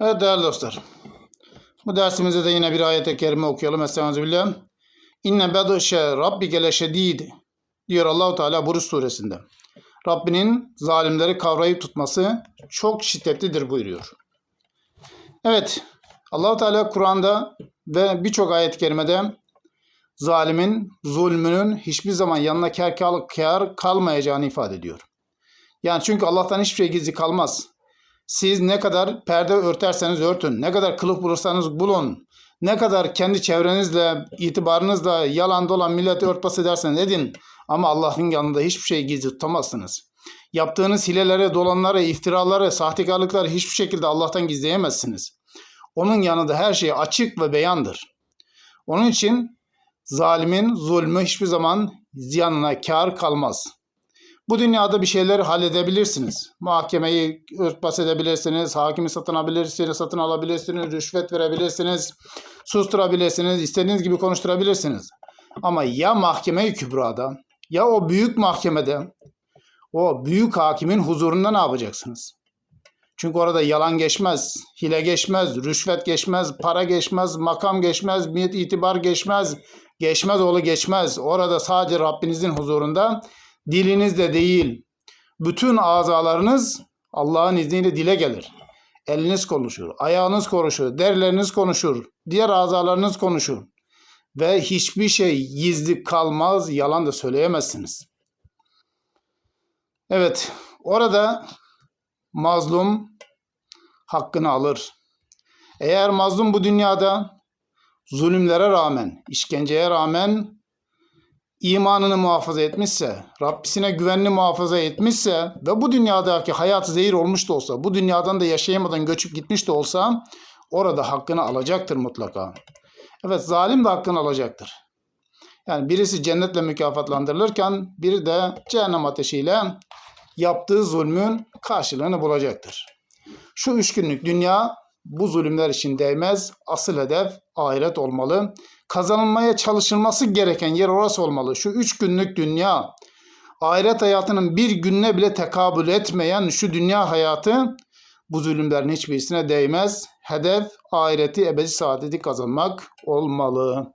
Evet değerli dostlar. Bu dersimizde de yine bir ayet-i kerime okuyalım. Estağfirullah. İnne bedşe rabbike leşedid diyor Allahu Teala Buruş suresinde. Rabbinin zalimleri kavrayıp tutması çok şiddetlidir buyuruyor. Evet, Allahu Teala Kur'an'da ve birçok ayet-i kerimede zalimin zulmünün hiçbir zaman yanına kar, kar kalmayacağını ifade ediyor. Yani çünkü Allah'tan hiçbir şey gizli kalmaz. Siz ne kadar perde örterseniz örtün, ne kadar kılıf bulursanız bulun, ne kadar kendi çevrenizle, itibarınızla yalan dolan milleti örtbas ederseniz edin. Ama Allah'ın yanında hiçbir şey gizli tutamazsınız. Yaptığınız hilelere, dolanları, iftiraları, sahtekarlıkları hiçbir şekilde Allah'tan gizleyemezsiniz. Onun yanında her şey açık ve beyandır. Onun için zalimin zulmü hiçbir zaman yanına kar kalmaz. Bu dünyada bir şeyler halledebilirsiniz. Mahkemeyi örtbas edebilirsiniz, hakimi satın alabilirsiniz, satın alabilirsiniz, rüşvet verebilirsiniz, susturabilirsiniz, istediğiniz gibi konuşturabilirsiniz. Ama ya mahkeme-i kübrada, ya o büyük mahkemede, o büyük hakimin huzurunda ne yapacaksınız? Çünkü orada yalan geçmez, hile geçmez, rüşvet geçmez, para geçmez, makam geçmez, itibar geçmez, geçmez oğlu geçmez. Orada sadece Rabbinizin huzurunda dilinizde değil, bütün azalarınız Allah'ın izniyle dile gelir. Eliniz konuşur, ayağınız konuşur, derleriniz konuşur, diğer azalarınız konuşur. Ve hiçbir şey gizli kalmaz, yalan da söyleyemezsiniz. Evet, orada mazlum hakkını alır. Eğer mazlum bu dünyada zulümlere rağmen, işkenceye rağmen imanını muhafaza etmişse, Rabbisine güvenli muhafaza etmişse ve bu dünyadaki hayatı zehir olmuş da olsa, bu dünyadan da yaşayamadan göçüp gitmiş de olsa orada hakkını alacaktır mutlaka. Evet zalim de hakkını alacaktır. Yani birisi cennetle mükafatlandırılırken biri de cehennem ateşiyle yaptığı zulmün karşılığını bulacaktır. Şu üç günlük dünya bu zulümler için değmez. Asıl hedef ahiret olmalı. Kazanılmaya çalışılması gereken yer orası olmalı. Şu üç günlük dünya ahiret hayatının bir gününe bile tekabül etmeyen şu dünya hayatı bu zulümlerin hiçbirisine değmez. Hedef ahireti ebedi saadeti kazanmak olmalı.